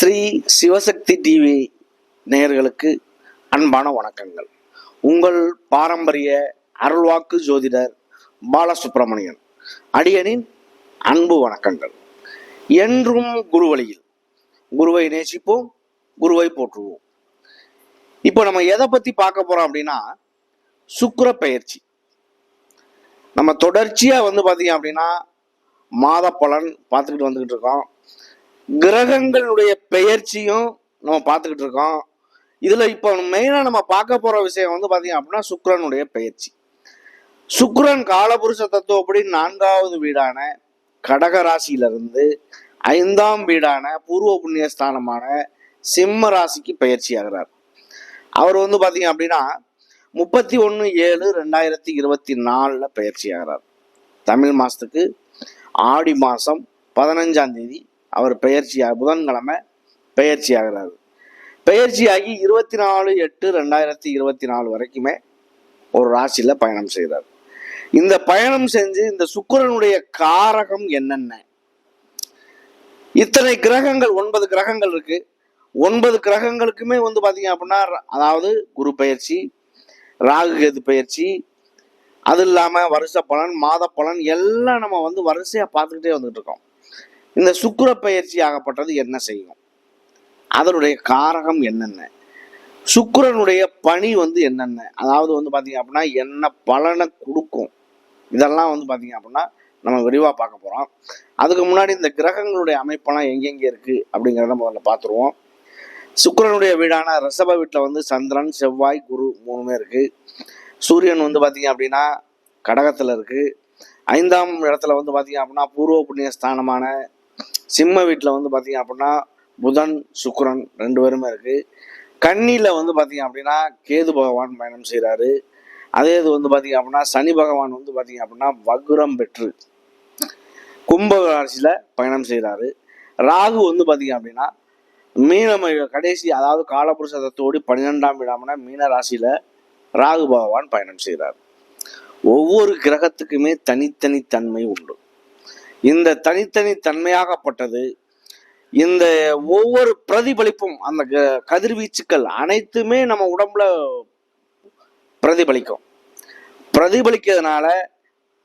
Sri Sivasakthi TV நேயர்களுக்கு அன்பான வணக்கங்கள். உங்கள் பாரம்பரிய அருள்வாக்கு ஜோதிடர் பாலசுப்ரமணியன் அடியனின் அன்பு வணக்கங்கள். என்றும் குருவழியில் குருவை நேசிப்போம் குருவை போற்றுவோம். இப்போ நம்ம எதை பற்றி பார்க்க போகிறோம் அப்படின்னா சுக்கர பயிற்சி. நம்ம தொடர்ச்சியாக வந்து பார்த்தீங்க அப்படின்னா மாத பலன் பார்த்துக்கிட்டு வந்துக்கிட்டு இருக்கோம். கிரகங்களுடைய பெயர்ச்சியும் நம்ம பார்த்துக்கிட்டு இருக்கோம். இதுல இப்போ மெயினா நம்ம பார்க்க போற விஷயம் வந்து பாத்தீங்க அப்படின்னா சுக்ரனுடைய பெயர்ச்சி. சுக்ரன் காலபுருஷ தத்துவப்படி நான்காவது வீடான கடக ராசியிலிருந்து ஐந்தாம் வீடான பூர்வ புண்ணிய ஸ்தானமான சிம்ம ராசிக்கு பயிற்சி ஆகிறார். அவர் வந்து பாத்தீங்க அப்படின்னா முப்பத்தி ஒன்று ஏழு ரெண்டாயிரத்தி இருபத்தி நாலில் பயிற்சி ஆகிறார். தமிழ் மாதத்துக்கு ஆடி மாதம் பதினஞ்சாம் தேதி அவர் பெயர்ச்சியாக புதன்கிழமை பெயர்ச்சி ஆகிறாரு பெயர்ச்சியாகி இருபத்தி நாலு எட்டு ரெண்டாயிரத்தி இருபத்தி நாலு வரைக்குமே ஒரு ராசியில் பயணம் செய்கிறார். இந்த பயணம் செஞ்சு இந்த சுக்கிரனுடைய காரகம் என்னென்ன? இத்தனை கிரகங்கள் ஒன்பது கிரகங்கள் இருக்கு. ஒன்பது கிரகங்களுக்குமே வந்து பார்த்தீங்க அப்படின்னா அதாவது குரு பயிற்சி ராகு கேது பயிற்சி அது இல்லாமல் வருஷ பலன் மாத பலன் எல்லாம் நம்ம வந்து வரிசையாக பார்த்துக்கிட்டே வந்துட்டு இருக்கோம். இந்த சுக்கர பயிற்சி ஆகப்பட்டது என்ன செய்யும்? அதனுடைய காரகம் என்னென்ன? சுக்கிரனுடைய பணி வந்து என்னென்ன? அதாவது வந்து பார்த்தீங்க அப்படின்னா என்ன பலனை கொடுக்கும்? இதெல்லாம் வந்து பார்த்தீங்க அப்படின்னா நம்ம விரிவாக பார்க்க போகிறோம் அதுக்கு முன்னாடி இந்த கிரகங்களுடைய அமைப்பெல்லாம் எங்கெங்கே இருக்குது அப்படிங்கிறத முதல்ல பார்த்துருவோம் சுக்கிரனுடைய வீடான ரிஷப வீட்டில் வந்து சந்திரன் செவ்வாய் குரு மூணுமே இருக்குது சூரியன் வந்து பார்த்தீங்க அப்படின்னா கடகத்தில் இருக்குது ஐந்தாம் இடத்துல வந்து பார்த்தீங்க அப்படின்னா பூர்வ புண்ணிய ஸ்தானமான சிம்ம வீட்டில் வந்து பார்த்தீங்க அப்படின்னா புதன் சுக்கரன் ரெண்டு பேருமே இருக்குது கன்னியில் வந்து பார்த்தீங்க அப்படின்னா கேது பகவான் பயணம் செய்கிறாரு அதே இது வந்து பார்த்தீங்க அப்படின்னா சனி பகவான் வந்து பார்த்தீங்க அப்படின்னா வக்ரம் பெற்று கும்ப ராசியில் பயணம் செய்கிறாரு ராகு வந்து பார்த்தீங்க அப்படின்னா மீனம் கடைசி அதாவது காலபுருஷ தத்துவோடு பன்னிரெண்டாம் இடம்னா மீன ராசியில் ராகு பகவான் பயணம் செய்கிறார் ஒவ்வொரு கிரகத்துக்குமே தனித்தனி தன்மை உண்டு. இந்த தனித்தனி தன்மையாகப்பட்டது. இந்த ஒவ்வொரு பிரதிபலிப்பும் அந்த க- கதிர்வீச்சுக்கள் அனைத்துமே நம்ம உடம்புல பிரதிபலிக்கும். பிரதிபலிக்கிறதுனால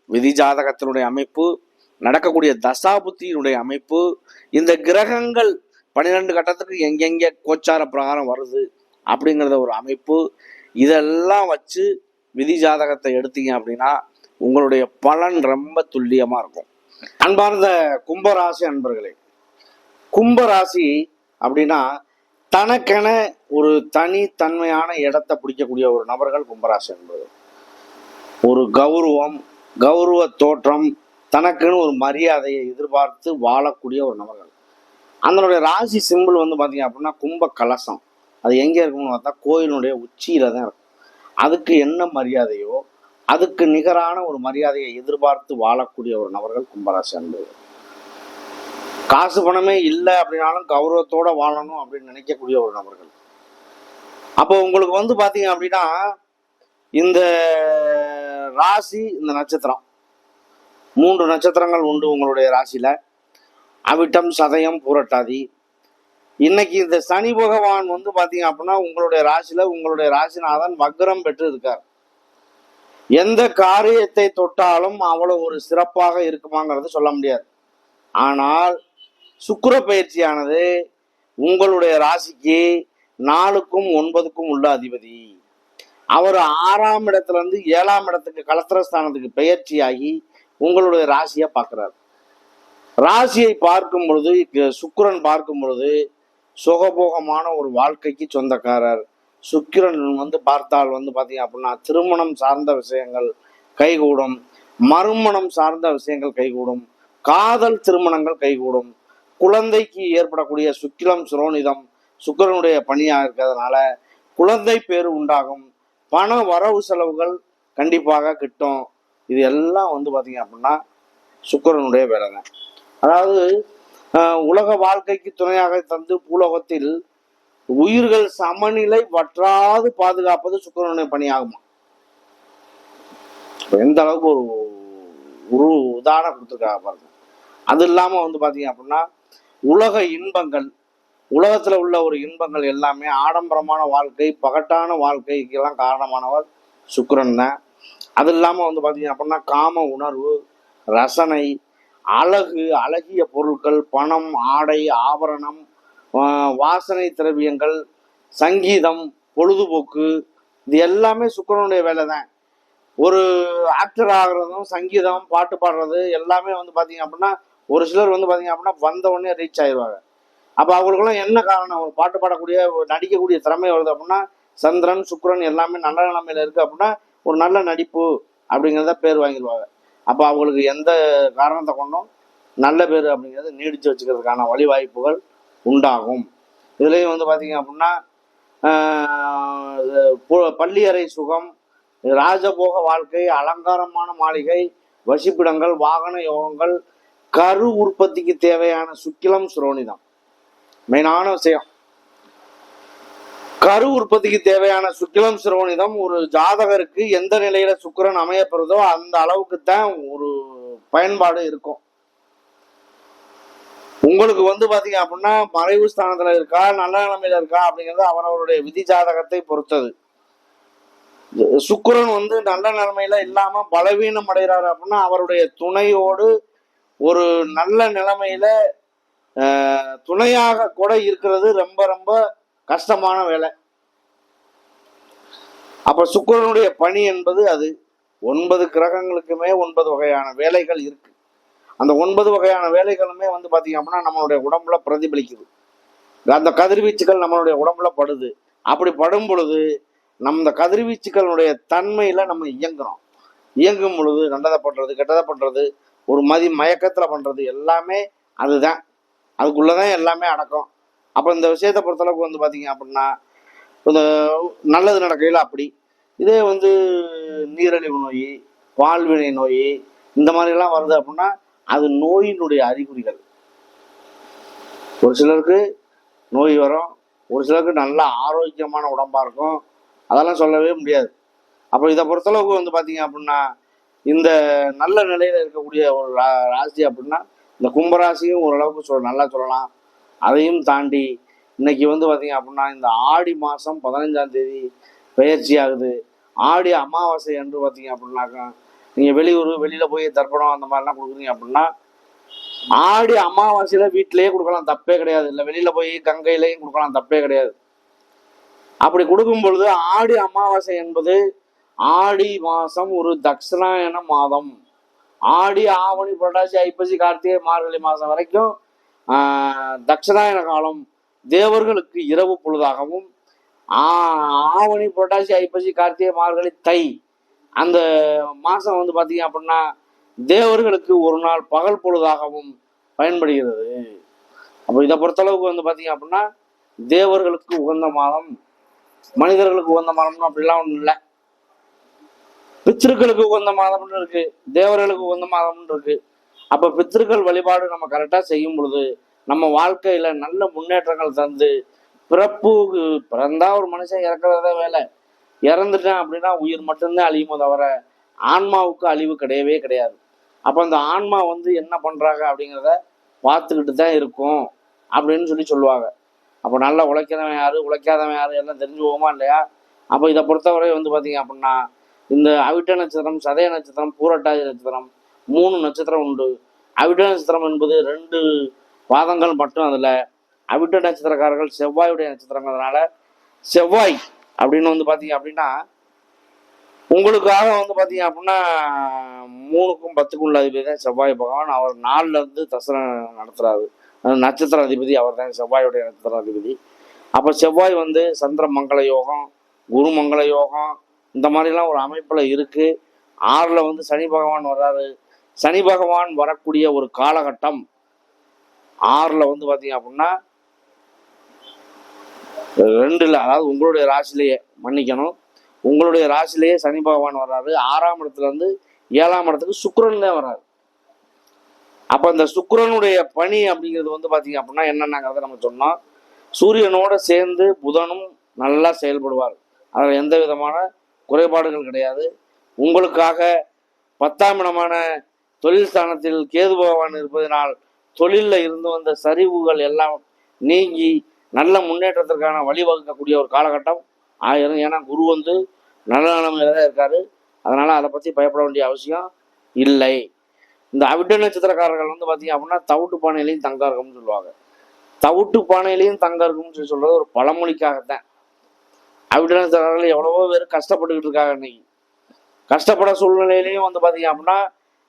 விதி ஜாதகத்தினுடைய அமைப்பு நடக்கக்கூடிய தசாபுத்தியினுடைய அமைப்பு இந்த கிரகங்கள் பன்னிரெண்டு கட்டத்துக்கு எங்கெங்கே கோச்சார பிரகாரம் வருது அப்படிங்கிறத ஒரு அமைப்பு. இதெல்லாம் வச்சு விதி ஜாதகத்தை எடுத்தீங்க அப்படின்னா உங்களுடைய பலன் ரொம்ப துல்லியமாக இருக்கும். அன்பார்ந்த கும்பராசி அன்பர்களே கும்பராசி அப்படின்னா தனக்கென ஒரு தனித்தன்மையான இடத்தை பிடிக்கக்கூடிய ஒரு நபர்கள் கும்பராசி என்பது ஒரு கௌரவம் கௌரவ தோற்றம் தனக்குன்னு ஒரு மரியாதையை எதிர்பார்த்து வாழக்கூடிய ஒரு நபர்கள். அதனுடைய ராசி சிம்பிள் வந்து பார்த்தீங்க அப்படின்னா கும்ப கலசம். அது எங்கே இருக்கும்னு பார்த்தா கோயிலுடைய உச்சியில தான் இருக்கும். அதுக்கு என்ன மரியாதையோ அதுக்கு நிகரான ஒரு மரியாதையை எதிர்பார்த்து வாழக்கூடிய ஒரு நபர்கள் கும்பராசி என்பது காசு பணமே இல்லை அப்படின்னாலும் கௌரவத்தோட வாழணும் அப்படின்னு நினைக்கக்கூடிய ஒரு நபர்கள். அப்போ உங்களுக்கு வந்து பார்த்தீங்க அப்படின்னா இந்த ராசி இந்த நட்சத்திரம். மூன்று நட்சத்திரங்கள் உண்டு உங்களுடைய ராசியில். அவிட்டம் சதயம் பூரட்டாதி. இன்னைக்கு இந்த சனி பகவான் வந்து பார்த்தீங்க அப்படின்னா உங்களுடைய ராசியில் உங்களுடைய ராசிநாதன் வக்ரம் பெற்று இருக்கார். எந்த காரியத்தை தொட்டாலும் அவ்வளவு ஒரு சிறப்பாக இருக்குமாங்கிறது சொல்ல முடியாது. ஆனால் சுக்கர பயிற்சியானது உங்களுடைய ராசிக்கு நாலுக்கும் ஒன்பதுக்கும் உள்ள அதிபதி. அவர் ஆறாம் இடத்துல இருந்து ஏழாம் இடத்துக்கு கலத்திரஸ்தானத்துக்கு பயிற்சியாகி உங்களுடைய ராசியை பார்க்கிறார். ராசியை பார்க்கும் பொழுது சுக்கரன் பார்க்கும் பொழுது சுகபோகமான ஒரு வாழ்க்கைக்கு சொந்தக்காரர். சுக்கிரன் வந்து பார்த்தால் வந்து பார்த்தீங்க அப்படின்னா திருமணம் சார்ந்த விஷயங்கள் கைகூடும் மறுமணம் சார்ந்த விஷயங்கள் கைகூடும் காதல் திருமணங்கள் கைகூடும். குழந்தைக்கு ஏற்படக்கூடிய சுக்கிலம் சுரோனிதம் சுக்கிரனுடைய பணியாக இருக்கிறதுனால குழந்தை பேர் உண்டாகும். பண வரவு செலவுகள் கண்டிப்பாக கிட்டும். இது எல்லாம் வந்து பார்த்தீங்க அப்படின்னா சுக்கிரனுடைய வேலை தான் அதாவது உலக வாழ்க்கைக்கு துணையாக தந்து பூலோகத்தில் உயிர்கள் சமநிலை வற்றாது பாதுகாப்பது சுக்கரனுடைய பணியாகுமா? எந்த அளவுக்கு ஒரு ஒரு உதாரணம் கொடுத்துருக்காங்க பாருங்க. அது இல்லாம வந்து பாத்தீங்க அப்படின்னா உலக இன்பங்கள் உலகத்துல உள்ள ஒரு இன்பங்கள் எல்லாமே ஆடம்பரமான வாழ்க்கை பகட்டான வாழ்க்கைக்கெல்லாம் காரணமானவர் சுக்கரன் தான். அது இல்லாம வந்து பாத்தீங்க அப்படின்னா காம உணர்வு ரசனை அழகு அழகிய பொருட்கள் பணம் ஆடை ஆபரணம் வாசனை திரவியங்கள் சங்கீதம் பொழுதுபோக்கு இது எல்லாமே சுக்கிரனுடைய வேலை தான் ஒரு ஆக்டர் ஆகுறதும் சங்கீதம் பாட்டு பாடுறது எல்லாமே வந்து பார்த்தீங்க அப்படின்னா ஒரு சிலர் வந்து பார்த்தீங்க அப்படின்னா வந்த உடனே ரீச் ஆயிடுவாங்க அப்போ அவங்களுக்குலாம் என்ன காரணம்? ஒரு பாட்டு பாடக்கூடிய நடிக்கக்கூடிய திறமை வருது அப்படின்னா சந்திரன் சுக்கரன் எல்லாமே நல்ல நிலைமையில இருக்குது அப்படின்னா ஒரு நல்ல நடிப்பு அப்படிங்கிறத பேர் வாங்கிடுவாங்க. அப்போ அவங்களுக்கு எந்த காரணத்தை கொண்டும் நல்ல பேர் அப்படிங்கிறது நீடிச்சு வச்சுக்கிறதுக்கான வழிவாய்ப்புகள் உண்டாகும். இதுலேயும் வந்து பார்த்தீங்க அப்படின்னா பள்ளியறை சுகம் ராஜபோக வாழ்க்கை அலங்காரமான மாளிகை வசிப்பிடங்கள் வாகன யோகங்கள் கரு உற்பத்திக்கு தேவையான சுக்கிலம் சுரோனிதம் மெயினான விஷயம். கரு உற்பத்திக்கு தேவையான சுக்கிலம் சிரோனிதம் ஒரு ஜாதகருக்கு எந்த நிலையில சுக்கிரன் அமையப்படுறதோ அந்த அளவுக்கு தான் ஒரு பயன்பாடு இருக்கும். உங்களுக்கு வந்து பாத்தீங்க அப்படின்னா மறைவு ஸ்தானத்துல இருக்கா நல்ல நிலைமையில இருக்கா அப்படிங்கிறது அவரவருடைய விதி ஜாதகத்தை பொறுத்தது. சுக்கரன் வந்து நல்ல நிலைமையில இல்லாம பலவீனம் அடைகிறாரு அப்படின்னா அவருடைய துணையோடு ஒரு நல்ல நிலைமையில துணையாக கூட இருக்கிறது ரொம்ப ரொம்ப கஷ்டமான வேலை. அப்ப சுக்கரனுடைய பணி என்பது அது. ஒன்பது கிரகங்களுக்குமே ஒன்பது வகையான வேலைகள் இருக்கு. அந்த ஒன்பது வகையான வேலைகளுமே வந்து பார்த்திங்க அப்படின்னா நம்மளுடைய உடம்புல பிரதிபலிக்குது. அந்த கதிர்வீச்சுகள் நம்மளுடைய உடம்புல படுது. அப்படி படும் பொழுது நம்ம இந்த கதிர்வீச்சுகளுடைய தன்மையில நம்ம இயங்குறோம். இயங்கும் பொழுது நல்லதை பண்றது கெட்டதை பண்றது ஒரு மதி மயக்கத்துல பண்றது எல்லாமே அதுதான். அதுக்குள்ளதான் எல்லாமே அடக்கம். அப்ப இந்த விஷயத்தை பொறுத்தளவுக்கு வந்து பாத்தீங்க அப்படின்னா இந்த நல்லது நடக்கையில் அப்படி. இதே வந்து நீரிழிவு நோய் பால்வினை நோய் இந்த மாதிரிலாம் வருது அப்படின்னா அது நோயினுடைய அறிகுறிகள். ஒரு சிலருக்கு நோய் வரும் ஒரு சிலருக்கு நல்ல ஆரோக்கியமான உடம்பாக இருக்கும். அதெல்லாம் சொல்லவே முடியாது. அப்போ இதை பொறுத்தளவுக்கு வந்து பார்த்தீங்க அப்படின்னா இந்த நல்ல நிலையில் இருக்கக்கூடிய ஒரு ரா- ராசி அப்படின்னா இந்த கும்பராசியும் ஓரளவுக்கு சொல் நல்லா சொல்லலாம். அதையும் தாண்டி இன்னைக்கு வந்து பார்த்தீங்க அப்படின்னா இந்த ஆடி மாதம் பதினஞ்சாம் தேதி பயிற்சி ஆகுது. ஆடி அமாவாசை என்று பார்த்தீங்க அப்படின்னாக்கா நீங்கள் வெளியூர் வெளியில் போய் தர்ப்பணம் அந்த மாதிரிலாம் கொடுக்குறீங்க அப்படின்னா ஆடி அமாவாசையில் வீட்டிலேயே கொடுக்கலாம் தப்பே கிடையாது. இல்லை வெளியில் போய் கங்கையிலையும் கொடுக்கலாம் தப்பே கிடையாது. அப்படி கொடுக்கும் பொழுது ஆடி அமாவாசை என்பது ஆடி மாதம் ஒரு தட்சிணாயன மாதம். ஆடி ஆவணி புரட்டாசி ஐப்பசி கார்த்திகை மார்கழி மாதம் வரைக்கும் தட்சிணாயன காலம் தேவர்களுக்கு இரவு பொழுதாகவும் ஆவணி புரட்டாசி ஐப்பசி கார்த்திகை மார்கழி தை அந்த மாசம் வந்து பார்த்தீங்க அப்படின்னா தேவர்களுக்கு ஒரு நாள் பகல் பொழுதாகவும் பயன்படுகிறது. அப்போ இதை பொறுத்தளவுக்கு வந்து பாத்தீங்க அப்படின்னா தேவர்களுக்கு உகந்த மாதம் மனிதர்களுக்கு உகந்த மாதம்னு அப்படிலாம் ஒன்றும் இல்லை. பித்திருக்களுக்கு உகந்த மாதம்னு இருக்கு தேவர்களுக்கு உகந்த மாதம்னு இருக்கு. அப்போ பித்திருக்கள் வழிபாடு நம்ம கரெக்டா செய்யும் பொழுது நம்ம வாழ்க்கையில நல்ல முன்னேற்றங்கள் தந்து பிறப்பு பிறந்தா ஒரு மனுஷன் இறக்குறதே வேலை. இறந்துட்டேன் அப்படின்னா உயிர் மட்டும்தான் அழியுமோ தவிர ஆன்மாவுக்கு அழிவு கிடையவே கிடையாது. அப்போ அந்த ஆன்மா வந்து என்ன பண்றாங்க அப்படிங்கிறத பார்த்துக்கிட்டு தான் இருக்கும் அப்படின்னு சொல்லி சொல்லுவாங்க. அப்போ நல்லா உழைக்கிறவன் யாரு? உழைக்காதவன் யாரு? எல்லாம் தெரிஞ்சு போகுமா இல்லையா? அப்போ இதை பொறுத்தவரை வந்து பார்த்தீங்க அப்படின்னா இந்த அவிட்ட நட்சத்திரம் சதய நட்சத்திரம் பூரட்டாதி நட்சத்திரம் மூணு நட்சத்திரம் உண்டு. அவிட்ட நட்சத்திரம் என்பது ரெண்டு பாதங்கள் மட்டும் அதில். அவிட்ட நட்சத்திரக்காரர்கள் செவ்வாயுடைய நட்சத்திரங்கிறதுனால செவ்வாய் அப்படின்னு வந்து பார்த்தீங்க அப்படின்னா உங்களுக்காக வந்து பார்த்தீங்க அப்படின்னா மூணுக்கும் பத்துக்கும் உள்ள அதிபதி தான் செவ்வாய் பகவான். அவர் நாலுல இருந்து தசனம் நடத்துறாரு. நட்சத்திர அதிபதி அவர் தான் செவ்வாயுடைய நட்சத்திர அதிபதி. அப்போ செவ்வாய் வந்து சந்திர மங்கள யோகம் குரு மங்கள யோகம் இந்த மாதிரிலாம் ஒரு அமைப்பில் இருக்குது ஆறில் வந்து சனி பகவான் வர்றாரு. சனி பகவான் வரக்கூடிய ஒரு காலகட்டம் ஆறில் வந்து பார்த்தீங்க அப்படின்னா ரெண்டுல அதாவது உங்களுடைய ராசிலேயே மன்னிக்கணும். உங்களுடைய ராசிலேயே சனி பகவான் வர்றாரு. ஆறாம் இடத்துல இருந்து ஏழாம் இடத்துக்கு சுக்கிரன் தான் வர்றாரு. அப்போ அந்த சுக்கரனுடைய பணி அப்படிங்கிறது வந்து பார்த்தீங்க அப்படின்னா என்னென்னாங்கிறத நம்ம சொன்னோம். சூரியனோட சேர்ந்து புதனும் நல்லா செயல்படுவார். அதில் எந்த விதமான குறைபாடுகள் கிடையாது. உங்களுக்காக பத்தாம் இடமான தொழில் ஸ்தானத்தில் கேது பகவான் இருப்பதனால் தொழிலில் இருந்து வந்த சரிவுகள் எல்லாம் நீங்கி நல்ல முன்னேற்றத்திற்கான வழிவகுக்கக்கூடிய ஒரு காலகட்டம். ஆயிரும் ஏன்னா குரு வந்து நல்ல நிலைமையில தான் இருக்காரு. அதனால அதை பற்றி பயப்பட வேண்டிய அவசியம் இல்லை. இந்த அவிட்ட நட்சத்திரக்காரர்கள் வந்து பார்த்தீங்க அப்படின்னா தவிட்டு பானையிலையும் தங்கம் இருக்கும்னு சொல்லுவாங்க. தவிட்டு பானையிலையும் தங்கம் இருக்கும்னு சொல்லி சொல்றது ஒரு பழமொழிக்காகத்தான். அவிட்ட நட்சத்திரக்காரர்கள் எவ்வளவோ பேர் கஷ்டப்பட்டுக்கிட்டு இருக்காங்க இன்னைக்கு. கஷ்டப்பட சூழ்நிலையிலையும் வந்து பார்த்தீங்க அப்படின்னா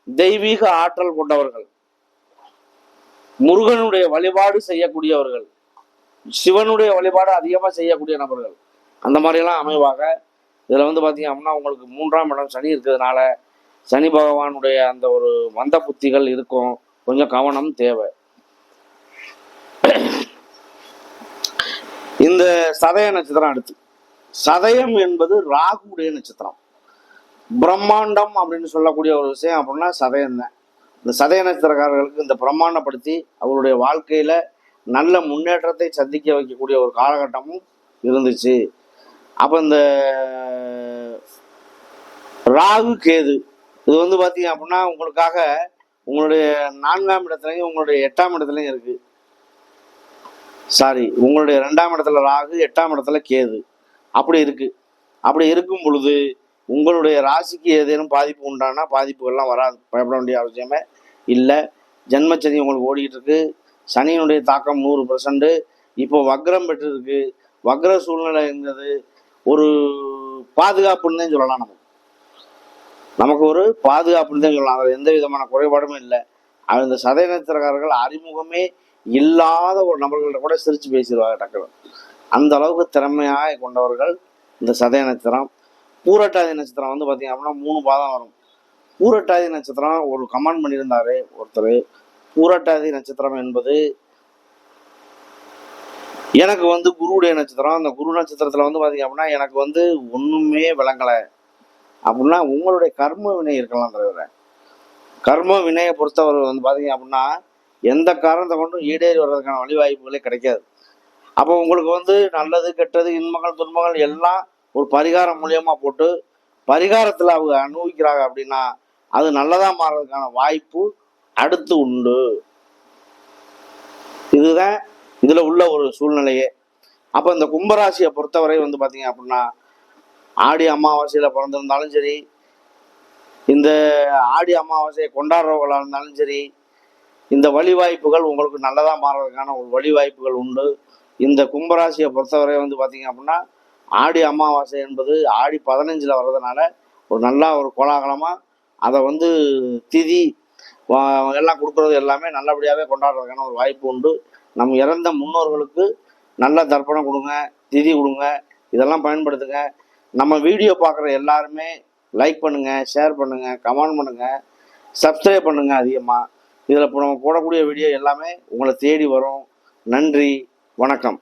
தெய்வீக ஆற்றல் கொண்டவர்கள். முருகனுடைய வழிபாடு செய்யக்கூடியவர்கள். சிவனுடைய வழிபாடு அதிகமாக செய்யக்கூடிய நபர்கள். அந்த மாதிரியெல்லாம் அமைவாக இதில் வந்து பார்த்தீங்க அப்படின்னா உங்களுக்கு மூன்றாம் இடம் சனி இருக்கிறதுனால சனி பகவானுடைய அந்த ஒரு மந்த புத்திகள் இருக்கும். கொஞ்சம் கவனம் தேவை. இந்த சதய நட்சத்திரம் அடுத்து. சதயம் என்பது ராகுடைய நட்சத்திரம். பிரம்மாண்டம் அப்படின்னு சொல்லக்கூடிய ஒரு விஷயம் அப்படின்னா சதயம் தான் இந்த சதய நட்சத்திரக்காரர்களுக்கு இந்த பிரம்மாண்டப்படுத்தி அவருடைய வாழ்க்கையில நல்ல முன்னேற்றத்தை சந்திக்க வைக்கக்கூடிய ஒரு காலகட்டமும் இருந்துச்சு. அப்போ இந்த ராகு கேது இது வந்து பார்த்தீங்க அப்படின்னா உங்களுக்காக உங்களுடைய நான்காம் இடத்துலையும் உங்களுடைய எட்டாம் இடத்துலையும் இருக்கு. சாரி உங்களுடைய ரெண்டாம் இடத்துல ராகு எட்டாம் இடத்துல கேது. அப்படி இருக்கு. அப்படி இருக்கும் பொழுது உங்களுடைய ராசிக்கு ஏதேனும் பாதிப்பு உண்டானா பாதிப்புகள்லாம் வராது. பயப்பட வேண்டிய அவசியமே இல்லை. ஜென்மச்சதி உங்களுக்கு ஓடிக்கிட்டு இருக்கு. சனியினுடைய தாக்கம் நூறு பர்சன்ட் இப்போ வக்ரம் பெற்று இருக்கு வக்ர சூழ்நிலை இருந்தது ஒரு பாதுகாப்புன்னு தான் சொல்லலாம் நமக்கு. நமக்கு ஒரு பாதுகாப்புன்னு தான் சொல்லலாம். அதில் எந்த விதமான குறைபாடுமே இல்லை. அந்த இந்த சதய நட்சத்திரக்காரர்கள் அறிமுகமே இல்லாத ஒரு நபர்கள்ட்ட கூட சிரிச்சு பேசிடுவாங்க டக்குனு. அந்த அளவுக்கு திறமையாக கொண்டவர்கள் இந்த சதய நட்சத்திரம். பூரட்டாதி நட்சத்திரம் வந்து பார்த்தீங்க அப்படின்னா மூணு பாதம் வரும். பூரட்டாதி நட்சத்திரம் ஒரு கமெண்ட் பண்ணியிருந்தாரு ஒருத்தர். பூரட்டாதி நட்சத்திரம் என்பது எனக்கு வந்து குருவுடைய நட்சத்திரம். அந்த குரு நட்சத்திரத்தில் வந்து பார்த்தீங்க அப்படின்னா எனக்கு வந்து ஒன்றுமே விளங்கலை. அப்படின்னா உங்களுடைய கர்ம வினை இருக்கலாம் தலைவரை. கர்ம வினையை பொறுத்தவரை வந்து பார்த்தீங்க அப்படின்னா எந்த காரணத்தை கொண்டும் ஈடேறி வர்றதுக்கான வழிவாய்ப்புகளே கிடைக்காது. அப்போ உங்களுக்கு வந்து நல்லது கெட்டது இன்பங்கள் துன்பங்கள் எல்லாம் ஒரு பரிகாரம் மூலியமாக போட்டு பரிகாரத்தில் அவங்க அனுபவிக்கிறாங்க அப்படின்னா அது நல்லதாக மாறுறதுக்கான வாய்ப்பு அடுத்து உண்டு. இதுதான் இதுல உள்ள ஒரு சூழ்நிலையே. அப்போ இந்த கும்பராசியை பொறுத்தவரை வந்து பார்த்தீங்க அப்படின்னா ஆடி அமாவாசையில் பிறந்திருந்தாலும் சரி இந்த ஆடி அமாவாசையை கொண்டாடுறவர்களாக இருந்தாலும் சரி இந்த வழிவாய்ப்புகள் உங்களுக்கு நல்லதாக மாறுறதுக்கான ஒரு வழிவாய்ப்புகள் உண்டு. இந்த கும்பராசியை பொறுத்தவரை வந்து பார்த்தீங்க அப்படின்னா ஆடி அமாவாசை என்பது ஆடி பதினஞ்சில் வர்றதுனால ஒரு நல்லா ஒரு கோலாகலமாக அதை வந்து திதி எல்லாம் கொடுக்குறது எல்லாமே நல்லபடியாகவே கொண்டாடுறதுக்கான ஒரு வாய்ப்பு உண்டு. நம்ம இறந்த முன்னோர்களுக்கு நல்ல தர்ப்பணம் கொடுங்க திதி கொடுங்க இதெல்லாம் பயன்படுத்துங்க. நம்ம வீடியோ பார்க்குற எல்லாருமே லைக் பண்ணுங்கள் ஷேர் பண்ணுங்கள் கமெண்ட் பண்ணுங்கள் சப்ஸ்கிரைப் பண்ணுங்கள் அதிகமாக இதில் இப்போ நம்ம போடக்கூடிய வீடியோ எல்லாமே உங்களை தேடி வரும். நன்றி வணக்கம்.